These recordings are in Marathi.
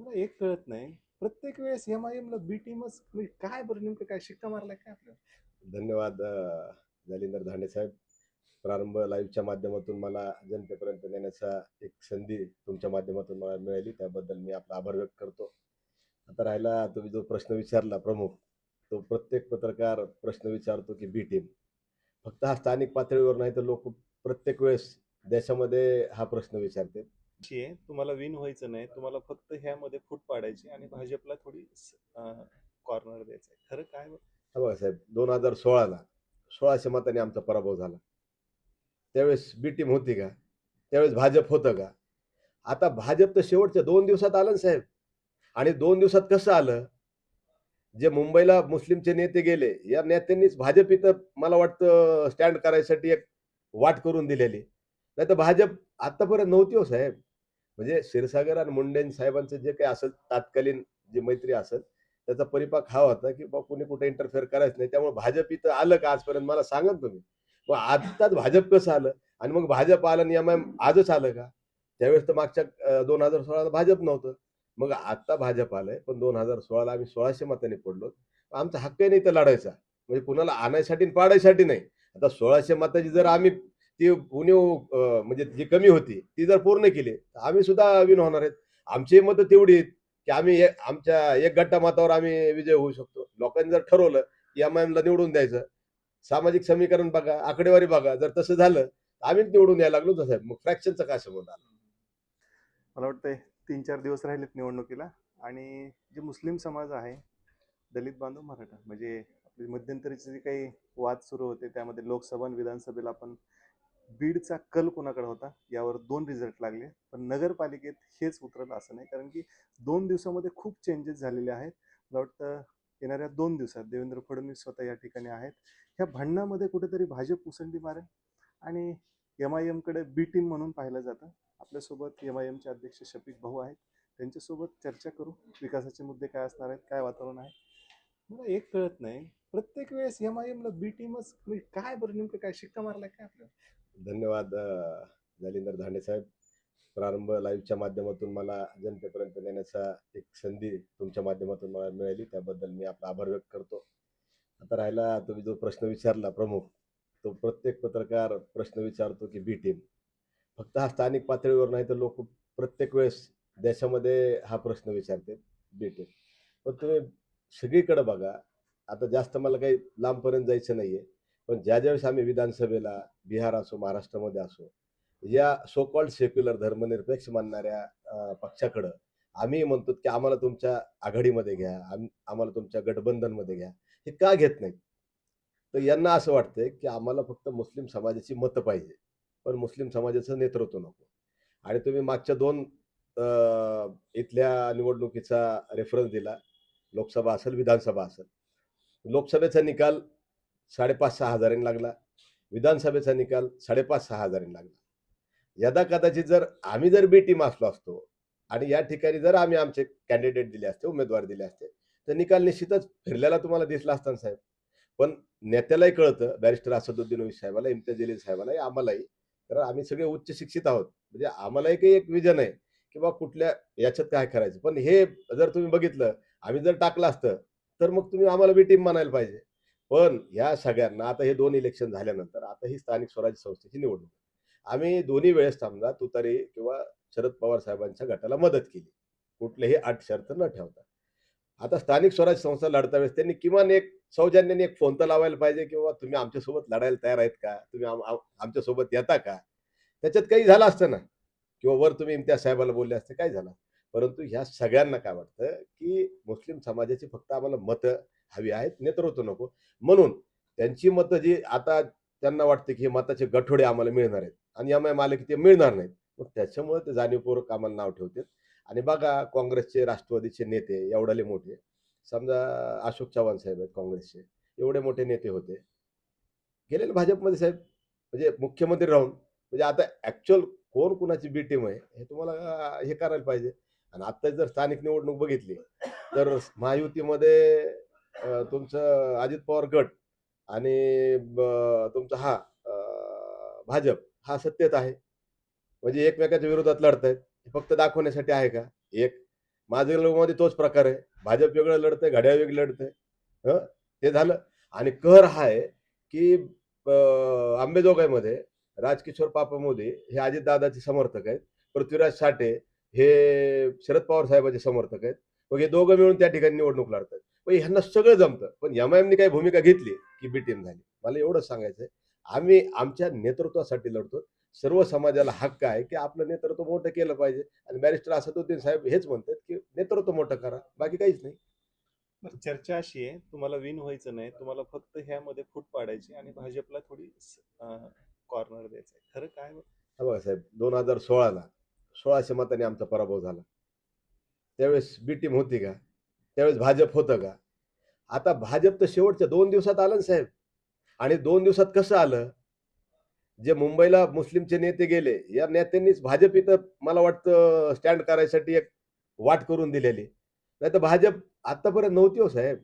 मला एक कळत नाही. प्रत्येक वेळेस एम आय एमला बी टीमच म्हणजे काय बरं नेमकं काय शिक्का मारलाय काय आपल्याला? धन्यवाद अ, जालिंदर धांडे साहेब. प्रारंभ लाईव्हच्या माध्यमातून मला जनतेपर्यंत नेण्याचा एक संधी तुमच्या माध्यमातून मला मिळाली. त्याबद्दल मी आपला आभार व्यक्त करतो. आता राहिला तुम्ही जो प्रश्न विचारला प्रमुख तो प्रत्येक पत्रकार प्रश्न विचारतो की बी टीम फक्त हा स्थानिक पातळीवर नाही तर लोक प्रत्येक वेळेस देशामध्ये हा प्रश्न विचारतात. आहे तुम्हाला विन व्हायचं नाही तुम्हाला फक्त ह्यामध्ये फूट पाडायची आणि भाजपला थोडी कॉर्नर द्यायचं आहे खरं काय बघा साहेब दोन हजार सोळाला सोळाशे मताने आमचा पराभव झाला. त्यावेळेस बी टीम होती का? त्यावेळेस भाजप होतं का? आता भाजप तर शेवटच्या दोन दिवसात आलं ना साहेब. आणि दोन दिवसात कसं आलं? जे मुंबईला मुस्लिमचे नेते गेले या नेत्यांनीच भाजप इथं मला वाटतं स्टँड करायसाठी एक वाट करून दिलेली. नाही तर भाजप आतापर्यंत नव्हती हो साहेब. म्हणजे क्षीरसागर आणि मुंडे साहेबांचं जे काही असं तात्कालीन जी मैत्री असेल त्याचा परिपाक हा होता की बा कोणी कुठे इंटरफेअर करायचं नाही. त्यामुळे भाजप इथं आलं का आजपर्यंत? मला सांगा तुम्ही. मग आत्ताच भाजप कसं आलं? आणि मग भाजप आलं आणि एम आजच आलं का? त्यावेळेस तर मागच्या दोन हजार सोळाला भाजप नव्हतं. मग आता भाजप आलंय पण दोन हजार सोळाला आम्ही सोळाशे मतांनी पडलो. आमचा हक्कही नाही तर लढायचा. म्हणजे कुणाला आणायसाठी आणि पाडायसाठी नाही. आता सोळाशे मताची जर आम्ही ती उणीव म्हणजे जी कमी होती ती जर पूर्ण केली तर आम्ही सुद्धा विन होणार आहेत. आमची मतं तेवढी आहेत की आम्ही आमच्या एक गट्टा मतावर आम्ही विजय होऊ शकतो. लोकांनी जर ठरवलं की एम एमला निवडून द्यायचं सामाजिक समीकरण बघा आकडेवारी बघा जर तसं झालं तर आम्हीच निवडून यायला लागलो तर मग फ्रॅक्शनचं काय संबंध आलं मला वाटतंय तीन चार दिवस राहिलेत निवडणुकीला आणि जे मुस्लिम समाज आहे दलित बांधव मराठा म्हणजे आपली मध्यंतरीचे जे काही वाद सुरू होते त्यामध्ये लोकसभा आणि विधानसभेला आपण बीडचा कल कोणाकडे होता? यावर दोन रिझल्ट लागले. पण नगरपालिकेत हेच उतरलं असं नाही. कारण की दोन दिवसामध्ये खूप चेंजेस झालेले आहेत. मला वाटतं येणाऱ्या दोन दिवसात देवेंद्र फडणवीस स्वतः या ठिकाणी आहेत. ह्या भांडणामध्ये कुठेतरी भाजप उसंडी मारेल? आणि एम आय एमकडे बी टीम म्हणून पाहिलं जातं. आपल्यासोबत एम आय एमचे अध्यक्ष शफीक भाऊ आहेत. त्यांच्यासोबत चर्चा करू. विकासाचे मुद्दे काय असणार आहेत? काय वातावरण आहे? मला एक कळत नाही. प्रत्येक वेळेस एम आय एमला बी टीमच म्हणजे काय बरं? नेमकं काय शिक्का मारलाय? काय आपल्याला? धन्यवाद जालिंदर धांडे साहेब. प्रारंभ लाईव्हच्या माध्यमातून मला जनतेपर्यंत नेण्याचा एक संधी तुमच्या माध्यमातून मला मिळाली. त्याबद्दल मी आपला आभार व्यक्त करतो. आता राहिला तुम्ही जो प्रश्न विचारला प्रमुख तो प्रत्येक पत्रकार प्रश्न विचारतो की बी टीम फक्त हा स्थानिक पातळीवर नाही तर लोक प्रत्येक वेळेस देशामध्ये हा प्रश्न विचारते बी टीम पण तुम्ही सगळीकडे बघा आता जास्त मला काही लांबपर्यंत जायचं नाहीये. पण ज्या ज्यावेळेस आम्ही विधानसभेला बिहार असो महाराष्ट्रामध्ये असो या सोकॉल्ड सेक्युलर धर्मनिरपेक्ष मानणाऱ्या पक्षाकडं आम्ही म्हणतो की आम्हाला तुमच्या आघाडीमध्ये घ्या आम्हाला तुमच्या गठबंधनमध्ये घ्या. हे का घेत नाहीत? तर यांना असं वाटतंय की आम्हाला फक्त मुस्लिम समाजाची मतं पाहिजे. पण मुस्लिम समाजाचं नेतृत्व नको. आणि तुम्ही मागच्या दोन इथल्या निवडणुकीचा रेफरन्स दिला. लोकसभा असेल विधानसभा असेल. लोकसभेचा निकाल साडेपाच सहा हजारांनी लागला. विधानसभेचा निकाल साडेपाच सहा हजारांनी लागला. यदा कदाचित जर आम्ही जर बी टीम असलो असतो आणि या ठिकाणी जर आम्ही आमचे कॅन्डिडेट दिले असते उमेदवार दिले असते तर निकाल निश्चितच फिरलेला तुम्हाला दिसला असता साहेब. पण नेत्यालाही कळतं बॅरिस्टर असदुद्दीन ओवैसी साहेबाला इम्तियाज जलील साहेबालाही आम्हालाही. तर आम्ही सगळे उच्च शिक्षित आहोत. म्हणजे आम्हालाही काही एक विजन आहे की बा कुठल्या याच्यात काय करायचं. पण हे जर तुम्ही बघितलं आम्ही जर टाकलं असतं तर मग तुम्ही आम्हाला बी टीम म्हणायला पाहिजे. पण या सगळ्यांना आता हे दोन इलेक्शन झाल्यानंतर आता ही स्थानिक स्वराज्य संस्थेची निवडणूक आम्ही दोन्ही वेळेस समजा तुतारी किंवा शरद पवार साहेबांच्या गटाला मदत केली. कुठलेही आठ शर्त न ठेवता. आता स्थानिक स्वराज्य संस्था लढता वेळेस त्यांनी किमान एक सौजन्याने एक फोन तर लावायला पाहिजे किंवा तुम्ही आमच्यासोबत लढायला तयार आहेत का? तुम्ही आमच्यासोबत येता का? त्याच्यात काही झालं असतं ना? किंवा वर तुम्ही इम्तियाज साहेबाला बोलले असते काय झालं. परंतु ह्या सगळ्यांना काय वाटतं की मुस्लिम समाजाची फक्त आम्हाला मतं हवी आहेत नेतृत्व नको. म्हणून त्यांची मतं जी आता त्यांना वाटते की हे मताचे गठोडे आम्हाला मिळणार आहेत आणि यामुळे आले की ते मिळणार नाहीत. मग त्याच्यामुळे ते जाणीवपूर्वक आम्हाला नाव ठेवतात आणि बघा काँग्रेसचे राष्ट्रवादीचे नेते एवढाले मोठे. समजा अशोक चव्हाण साहेब आहेत काँग्रेसचे. एवढे मोठे नेते होते. गेलेले भाजपमध्ये साहेब म्हणजे मुख्यमंत्री राहून म्हणजे आता ऍक्च्युअल कोण कुणाची बी टीम आहे हे तुम्हाला हे करायला पाहिजे. आणि आता जर स्थानिक निवडणूक बघितली तर महायुतीमध्ये तुमचं अजित पवार गट आणि ब- तुमचा हा भाजप हा सत्तेत आहे. म्हणजे एकमेकाच्या विरोधात लढत हे फक्त दाखवण्यासाठी आहे का? एक माझं लोकमध्ये तोच प्रकार आहे. भाजप वेगळं लढतंय घड्याळ वेगळं लढतंय. हं? ते झालं. आणि कर हा आहे की आंबेजोगाईमध्ये राजकिशोर पापा मोदी हे अजितदादाचे समर्थक आहेत. पृथ्वीराज साठे हे शरद पवार साहेबांचे समर्थक आहेत. मग हे दोघं मिळून त्या ठिकाणी निवडणूक लढतात ह्यांना सगळं जमतं. पण एम आय काही भूमिका घेतली की बी टीम झाली. मला एवढंच सांगायचं आहे आम्ही आमच्या नेतृत्वासाठी लढतो. सर्व समाजाला हक्क आहे की आपलं नेतृत्व मोठं केलं पाहिजे. आणि बॅरिस्टर असदुद्दीन साहेब हेच म्हणतात की नेतृत्व मोठं करा बाकी काहीच नाही. चर्चा अशी आहे तुम्हाला विन व्हायचं नाही तुम्हाला फक्त ह्यामध्ये फूट पाडायची आणि भाजपला थोडी कॉर्नर द्यायचं खरं काय हा? बघा साहेब दोन हजार सोळाला सोळाशे मतांनी आमचा पराभव झाला. त्यावेळेस बी टीम होती का? त्यावेळेस भाजप होतं का? आता भाजप तर शेवटच्या दोन दिवसात आलं ना साहेब. आणि दोन दिवसात कसं आलं? जे मुंबईला मुस्लिमचे नेते गेले या नेत्यांनीच भाजप इथं मला वाटतं स्टँड करायसाठी एक वाट करून दिलेली. नाही तर भाजप आतापर्यंत नव्हती हो साहेब.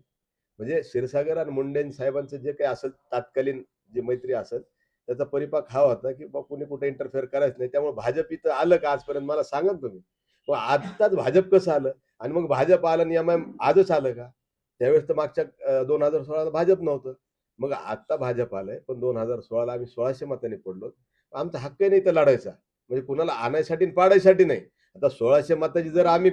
म्हणजे क्षीरसागर आणि मुंडे साहेबांचं जे काही असेल तात्कालीन जी मैत्री असेल त्याचा परिपाक हा होता की बा कुणी कुठे इंटरफेअर करायचं नाही. त्यामुळे भाजप इथं आलं का आजपर्यंत? मला सांगा तुम्ही. मग आत्ताच भाजप कसं आलं? आणि मग भाजप आलं आणि एम आजच आलं का? त्यावेळेस तर मागच्या दोन हजार सोळाला भाजप नव्हतं. मग आत्ता भाजप आलंय पण दोन हजार सोळाला आम्ही सोळाशे मतांनी पडलो. आमचा हक्क नाही तर लढायचा. म्हणजे कुणाला आणायसाठी आणि पाडायसाठी नाही. आता सोळाशे मताची जर आम्ही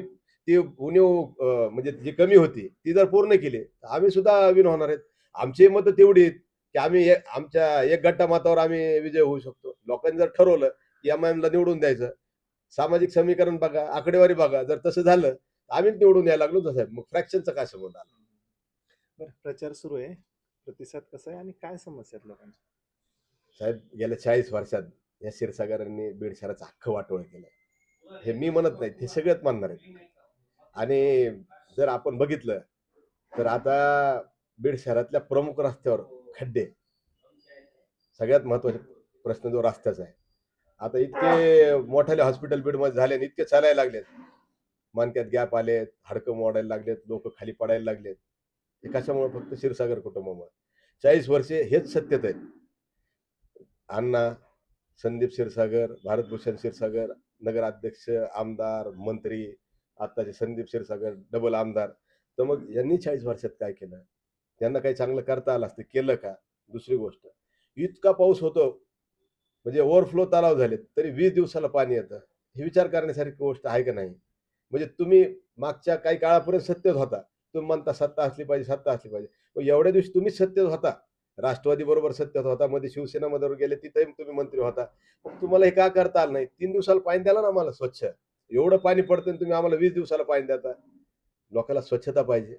ती उणीव म्हणजे जी कमी होती ती जर पूर्ण केली तर आम्ही सुद्धा विन होणार आहेत. आमची मतं तेवढी आहेत की आम्ही एक- आमच्या एक गट्टा मतावर आम्ही विजय होऊ शकतो. लोकांनी जर ठरवलं की एम ला निवडून द्यायचं. सामाजिक समीकरण बघा आकडेवारी बघा. जर तसं झालं आम्हीच निवडून यायला लागलो तसं मग फ्रॅक्शनचा काय संबंध आला? बरं प्रचार सुरू आहे. प्रतिसाद कसा आहे आणि काय समस्या आहेत लोकांच्या? साहेब गेल्या चाळीस वर्षात या क्षीरसागरांनी बीड शहराचा हक्क वाटोळ केलं हे मी म्हणत नाही ते सगळ्यात मानणार आहेत. आणि जर आपण बघितलं तर आता बीड शहरातल्या प्रमुख रस्त्यावर खड्डे. सगळ्यात महत्त्वाचे प्रश्न जो रस्त्याचा आहे. आता इतके मोठाले हॉस्पिटल बीडमध्ये झाले आणि इतके चालायला लागलेत. मानक्यात गॅप आलेत हडकं मोडायला लागलेत लोक खाली पडायला लागलेत. हे कशामुळे? फक्त क्षीरसागर कुटुंबामुळे. चाळीस वर्षे हेच सत्यत आहेत. अण्णा संदीप क्षीरसागर भारतभूषण क्षीरसागर नगराध्यक्ष आमदार मंत्री आत्ताचे संदीप क्षीरसागर डबल आमदार. तर मग यांनी चाळीस वर्षात काय केलं? त्यांना काही चांगलं करता आलं असतं? केलं का? दुसरी गोष्ट. इतका पाऊस होतो. म्हणजे ओव्हरफ्लो तलाव झाले तरी वीस दिवसाला पाणी येतं. हे विचार करण्यासारखी गोष्ट आहे का नाही? म्हणजे तुम्ही मागच्या काही काळापर्यंत सत्यच होता. तुम्ही म्हणता सत्ता असली पाहिजे सत्ता असली पाहिजे. मग एवढ्या दिवशी तुम्हीच सत्यच होता. राष्ट्रवादी बरोबर सत्तेत होता. मध्ये शिवसेना मध्ये गेले तिथे तुम्ही मंत्री होता. मग तुम्हाला हे का करता आलं नाही? तीन दिवसाला पाणी द्याला ना आम्हाला स्वच्छ. एवढं पाणी पडतं आणि तुम्ही आम्हाला वीस दिवसाला पाणी देता. लोकांना स्वच्छता पाहिजे.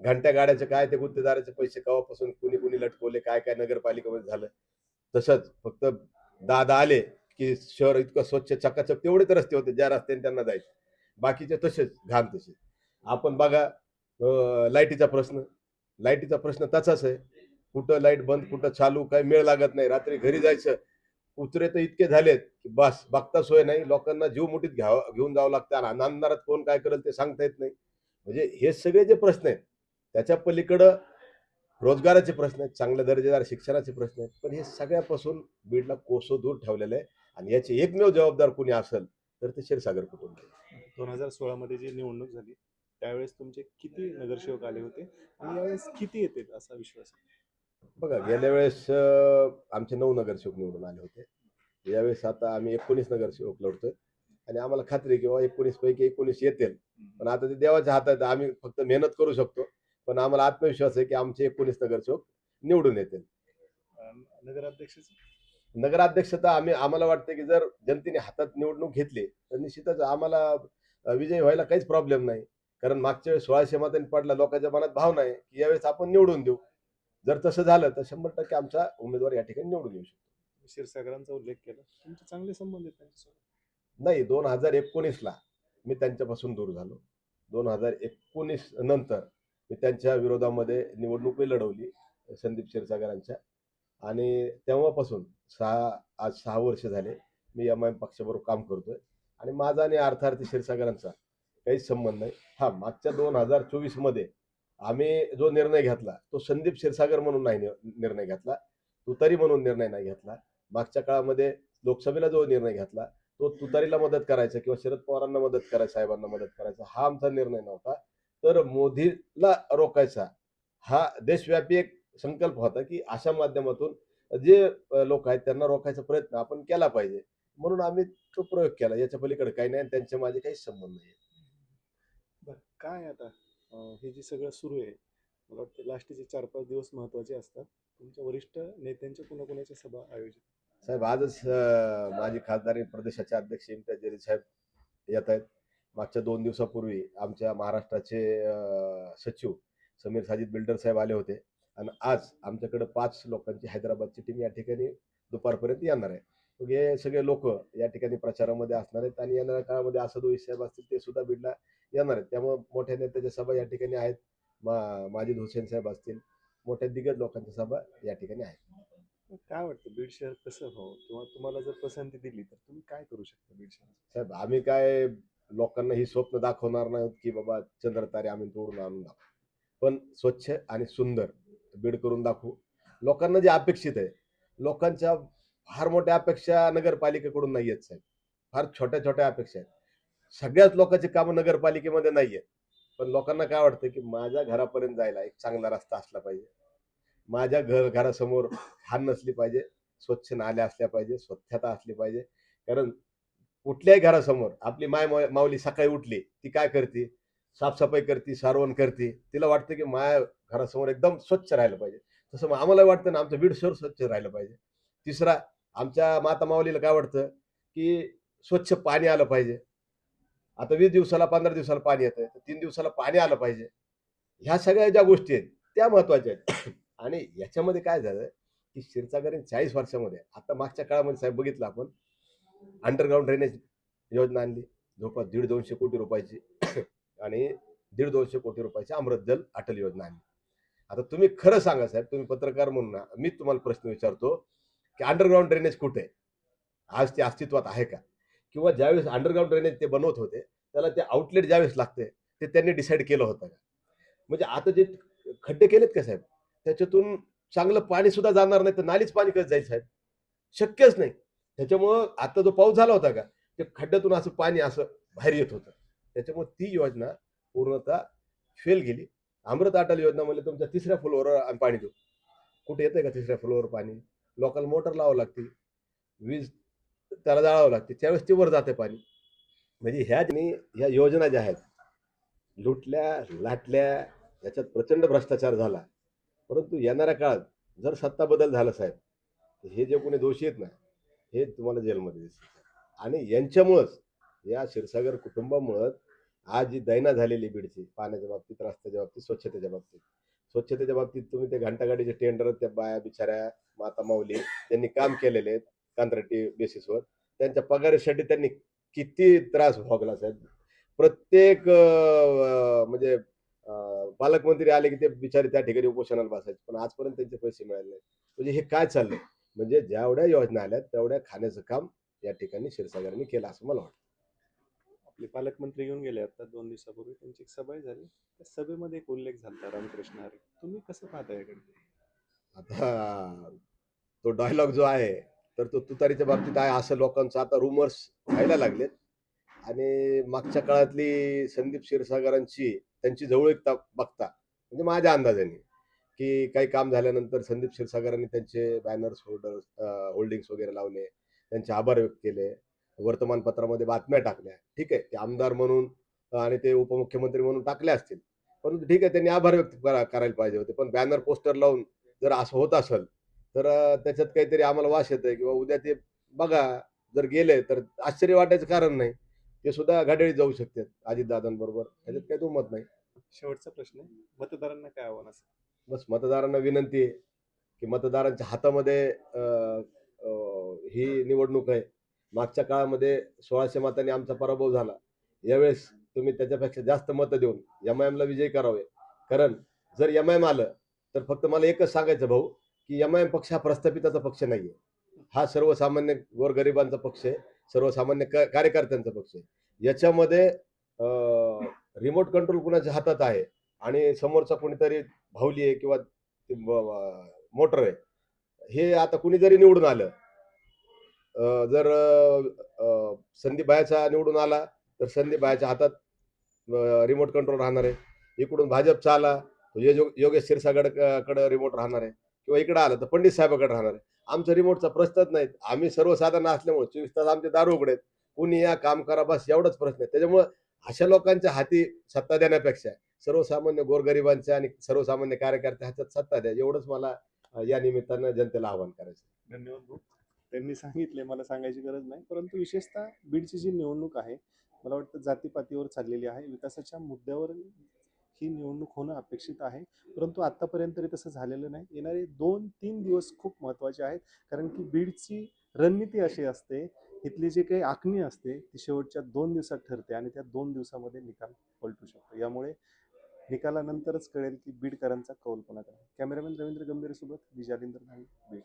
घंट्या गाड्याचे काय ते गुत्तेदाराचे पैसे कवापासून कुणी कुणी लटकवले काय काय नगरपालिकेमध्ये झालं. तसंच फक्त दादा आले की शहर इतकं स्वच्छ चकाचक तेवढेच रस्ते होते. ज्या रस्त्याने त्यांना जायचे. बाकीचे तसेच घाण तसे. आपण बघा लाईटीचा प्रश्न. लाईटीचा प्रश्न तसाच आहे. कुठं लाइट बंद कुठं चालू काही मेळ लागत नाही. रात्री घरी जायचं. उतरे तर इतके झालेत की बस बघता सोय नाही. लोकांना जीव मुठीत घ्यावं घेऊन जावं लागतं. आणि अंधारात कोण काय करेल ते सांगता येत नाही. म्हणजे हे सगळे जे प्रश्न आहेत त्याच्या पलीकडं रोजगाराचे प्रश्न आहेत चांगल्या दर्जेदार शिक्षणाचे प्रश्न आहेत. पण हे सगळ्यापासून बीडला कोसो दूर ठेवलेलं आहे. आणि याचे एकमेव जबाबदार कोणी असेल तर ते क्षीरसागर कुटुंब. आहे. दोन हजार सोळामध्ये जी निवडणूक झाली त्यावेळेस तुमचे किती नगरसेवक आले होते? आणि यावेळेस किती येतील असा विश्वास आहे? बघा गेल्या वेळेस आमचे नऊ नगरसेवक निवडून आले होते. यावेळेस आता आम्ही एकोणीस नगरसेवक लढतोय. आणि आम्हाला खात्री आहे की बाबा एकोणीस पैकी एकोणीस येतील. पण आता ते देवाच्या हातात. आम्ही फक्त मेहनत करू शकतो. पण आम्हाला आत्मविश्वास आहे की आमचे एकोणीस नगरसेवक निवडून येतील. अं, नगराध्यक्षाचं? नगराध्यक्षता आम्ही आम्हाला वाटतं की जर जनतेने हातात निवडणूक घेतली तर निश्चितच आम्हाला विजयी व्हायला काहीच प्रॉब्लेम नाही. कारण मागच्या वेळेस सोळाशे मतांनी पडला लोकांच्या मनात भावना आहे की यावेळेस आपण निवडून देऊ. जर तसं झालं तर शंभर टक्के आमचा उमेदवार या ठिकाणी निवडून येऊ शकतो. क्षीरसागरांचा उल्लेख केला. तुमचे चांगले संबंध आहेत त्यांच्यासोबत. नाही दोन हजार एकोणीसला मी त्यांच्यापासून दूर झालो. दोन हजार एकोणीस नंतर मी त्यांच्या विरोधामध्ये निवडणूक लढवली संदीप क्षीरसागरांच्या. आणि तेव्हापासून सहा आज सहा वर्ष झाले मी एम आय एम पक्षाबरोबर काम करतोय. आणि माझा आणि अर्थार्थी क्षीरसागरांचा काहीच संबंध नाही. हा मागच्या दोन हजार चोवीसमध्ये आम्ही जो निर्णय घेतला तो संदीप क्षीरसागर म्हणून नाही निर्णय घेतला. तुतारी म्हणून निर्णय नाही घेतला. मागच्या काळामध्ये लोकसभेला जो निर्णय घेतला तो तुतारीला मदत करायचा किंवा शरद पवारांना मदत करायचा साहेबांना मदत करायचा हा आमचा निर्णय नव्हता. तर मोदीला रोखायचा हा देशव्यापी एक संकल्प होता की अशा माध्यमातून जे लोक आहेत त्यांना रोखायचा प्रयत्न आपण केला पाहिजे. म्हणून आम्ही तो प्रयोग केला. याच्या पलीकडे काही नाही आणि त्यांचे माझे काहीच संबंध नाही. बरं काय आता? अं, हे जे सगळं सुरू आहे मला वाटतं लास्टचे चार पाच दिवस महत्त्वाचे असतात. तुमच्या वरिष्ठ नेत्यांच्या कोणाकोणाच्या सभा आयोजित? साहेब आजच अं, माजी खासदार प्रदेशाचे अध्यक्ष इम्तियाज जलील साहेब येत आहेत. मागच्या दोन दिवसापूर्वी आमच्या महाराष्ट्राचे अं, सचिव समीर साजिद बिल्डर साहेब आले होते. आणि आज आमच्याकडे पाच लोकांची हैदराबादची टीम या ठिकाणी दुपारपर्यंत येणार आहे. मग हे सगळे लोक या ठिकाणी प्रचारामध्ये असणार आहेत आणि येणाऱ्या काळामध्ये असदोई साहेब असतील ते सुद्धा बीडला येणार आहेत. त्यामुळे मोठ्या नेत्याच्या सभा या ठिकाणी आहेत. मा माजिद हुसेन साहेब असतील. मोठ्या दिग्गज लोकांच्या सभा या ठिकाणी आहेत. काय वाटतं? बीड शहर कसं हो किंवा तुम्हाला जर पसंती दिली तर तुम्ही काय करू शकता बीड शहर साहेब आम्ही काय लोकांना ही स्वप्न दाखवणार नाही की बाबा चंद्रतारे आम्ही तोडून आणून दाखवू. पण स्वच्छ आणि सुंदर बीड करून दाखवू. लोकांना जे अपेक्षित आहे लोकांच्या फार मोठ्या अपेक्षा नगरपालिकेकडून नाही आहेत साहेब. फार छोट्या छोट्या अपेक्षा आहेत. सगळ्याच लोकांची कामं नगरपालिकेमध्ये नाही आहेत पण लोकांना काय वाटतं की माझ्या घरापर्यंत जायला एक चांगला रस्ता असला पाहिजे. माझ्या घर घरासमोर घाण नसली पाहिजे स्वच्छ नाल्या असल्या पाहिजे स्वच्छता असली पाहिजे. कारण कुठल्याही घरासमोर आपली माय माऊली सकाळी उठली ती काय करते? साफसफाई करते सारवण करते. तिला वाटतं की माया घरासमोर एकदम स्वच्छ राहिलं पाहिजे. तसं मग आम्हाला वाटतं ना आमचं बीड शहर स्वच्छ राहिलं पाहिजे. तिसरा आमच्या माता माऊलीला काय वाटतं की स्वच्छ पाणी आलं पाहिजे. आता वीस दिवसाला पंधरा दिवसाला पाणी येतं तर तीन दिवसाला पाणी आलं पाहिजे. ह्या सगळ्या ज्या गोष्टी आहेत त्या महत्त्वाच्या आहेत. आणि याच्यामध्ये काय झालं की क्षीरसागर चाळीस वर्षामध्ये आता मागच्या काळामध्ये साहेब बघितलं आपण अंडरग्राऊंड ड्रेनेज योजना आणली जवळपास दीड दोनशे कोटी रुपयाची. आणि दीड दोनशे कोटी रुपयाची अमृत जल अटल योजना आणली. आता तुम्ही खरं सांगा साहेब तुम्ही पत्रकार म्हणून मी तुम्हाला प्रश्न विचारतो की अंडरग्राऊंड ड्रेनेज कुठे? आज ते अस्तित्वात आहे का? किंवा ज्यावेळेस अंडरग्राऊंड ड्रेनेज ते बनवत होते त्याला ते आउटलेट ज्यावेळेस लागते ते त्यांनी डिसाईड केलं होतं का? म्हणजे आता जे खड्डे केलेत का साहेब? त्याच्यातून चांगलं पाणी सुद्धा जाणार नाही तर नालीच पाणी कसं जाईल साहेब? शक्यच नाही. त्याच्यामुळं आता जो पाऊस झाला होता का ते खड्ड्यातून असं पाणी असं बाहेर येत होतं. त्याच्यामुळे ती योजना पूर्णतः फेल गेली. अमृत अटल योजना म्हणजे तुमच्या तिसऱ्या फ्लोअरवर आम्ही पाणी देऊ. कुठे येतंय का तिसऱ्या फ्लोअरवर पाणी? लोकल मोटर लावावं लागते. वीज त्याला जाळावं लागते. त्यावेळेस ते वर जाते पाणी. म्हणजे ह्या ज्यांनी ह्या योजना ज्या आहेत लुटल्या लाटल्या याच्यात प्रचंड भ्रष्टाचार झाला. परंतु येणाऱ्या काळात जर सत्ता बदल झाला साहेब तर हे जे कोणी दोषी आहेत ना हे तुम्हाला जेलमध्ये दिसते आणि यांच्यामुळंच या क्षीरसागर कुटुंबामुळं आज जी दैना झालेली बीडची पाण्याच्या बाबतीत रस्त्याच्या बाबतीत स्वच्छतेच्या बाबतीत स्वच्छतेच्या बाबतीत तुम्ही ते घंटागाडीचे टेंडर त्या बाया बिचाऱ्या माता माऊली त्यांनी काम केलेले आहेत कंत्राटी बेसिसवर त्यांच्या पगारासाठी त्यांनी किती त्रास भोगला साहेब. प्रत्येक म्हणजे पालकमंत्री आले की ते बिचारे त्या ठिकाणी उपोषणाला बसायचे पण आजपर्यंत त्यांचे पैसे मिळाले नाहीत. म्हणजे हे काय चाललंय? म्हणजे जेवढ्या योजना आल्या तेवढ्या खाण्याचं काम या ठिकाणी क्षीरसागरांनी केलं असं मला वाटतं. आपले पालकमंत्री येऊन गेले आता दोन दिवसापूर्वी त्यांची एक सभा झाली. त्या सभेमध्ये एक उल्लेख झाला रामकृष्ण हरी. तुम्ही कसं पाहता याकडे? आता तो डायलॉग जो आहे तर तो तुतारीच्या बाबतीत आहे असं लोकांचं आता रुमर्स व्हायला लागलेत. आणि मागच्या काळातली संदीप क्षीरसागरांची त्यांची जवळीकता बघता म्हणजे माझ्या अंदाजाने की काही काम झाल्यानंतर संदीप क्षीरसागरांनी त्यांचे बॅनर्स होल्डर्स होल्डिंग्स वगैरे लावले त्यांचे आभार व्यक्त केले. वर्तमानपत्रामध्ये बातम्या टाकल्या. ठीक आहे ते आमदार म्हणून आणि ते उपमुख्यमंत्री म्हणून टाकले असतील. परंतु ठीक आहे त्यांनी आभार व्यक्त करा- करायला पाहिजे होते. पण बॅनर पोस्टर लावून जर असं होत असेल तर त्याच्यात काहीतरी आम्हाला वास येतोय किंवा उद्या ते बघा जर गेले तर आश्चर्य वाटायचं कारण नाही. ते सुद्धा घड्याळी जाऊ शकतात अजितदादांबरोबर. त्याच्यात काही दुमत नाही. शेवटचा प्रश्न आहे. मतदारांना काय आव्हान असेल? बस मतदारांना विनंती आहे की मतदारांच्या हातामध्ये ही निवडणूक आहे. मागच्या काळामध्ये सोळाशे मतांनी आमचा पराभव झाला. यावेळेस तुम्ही त्याच्यापेक्षा जास्त मतं देऊन एम आय एमला विजय करावे. कारण जर एम आय एम आलं तर फक्त मला एकच सांगायचं भाऊ की एम आय एम पक्ष हा प्रस्थापिताचा पक्ष नाहीये. हा सर्वसामान्य गोरगरिबांचा पक्ष आहे सर्वसामान्य कार्यकर्त्यांचा पक्ष आहे. याच्यामध्ये रिमोट कंट्रोल कुणाच्या हातात आहे आणि समोरचा कोणीतरी भावली आहे किंवा मोटर आहे हे आता कुणी जरी निवडून आलं. जर संदीप बायाचा निवडून आला तर संदीप बायाच्या हातात रिमोट कंट्रोल राहणार आहे. इकडून भाजपचा आला तो योगेश क्षीरसागरकडे रिमोट राहणार आहे. किंवा इकडे आलं तर पंडित साहेबाकडे राहणार आहे. आमचा रिमोटचा प्रश्नच नाही आम्ही सर्वसाधारण असल्यामुळे चोवीस तास आमचे दारू उघडेत. कुणी या काम करा बस एवढाच प्रश्न आहे. त्याच्यामुळं अशा लोकांच्या हाती सत्ता देण्यापेक्षा सर्वसामान्य गोरगरिबांच्या आणि सर्वसामान्य कार्यकर्त्या हातात सत्ता द्या. एवढंच मला या निमित्तानं जनतेला आवाहन करायचं धन्यवाद त्यांनी सांगितले मला सांगायची गरज नाही. परंतु विशेषतः बीडची जी निवडणूक आहे मला वाटतं जातीपातीवर चाललेली आहे. विकासाच्या मुद्द्यावर ही निवडणूक होणं अपेक्षित आहे. परंतु आत्तापर्यंत तरी तसं झालेलं नाही. येणारे दोन तीन दिवस खूप महत्त्वाचे आहेत. कारण की बीडची रणनीती अशी असते इथली जी काही आखणी असते ती शेवटच्या दोन दिवसात ठरते आणि त्या दोन दिवसामध्ये निकाल पलटू शकतो. यामुळे निकालानंतरच कळेल की बीडकरांचा कौल कोणाकडे कॅमेरामॅन रवींद्र गंभीरसोबत विजालिंद्र जालिंदर बीड.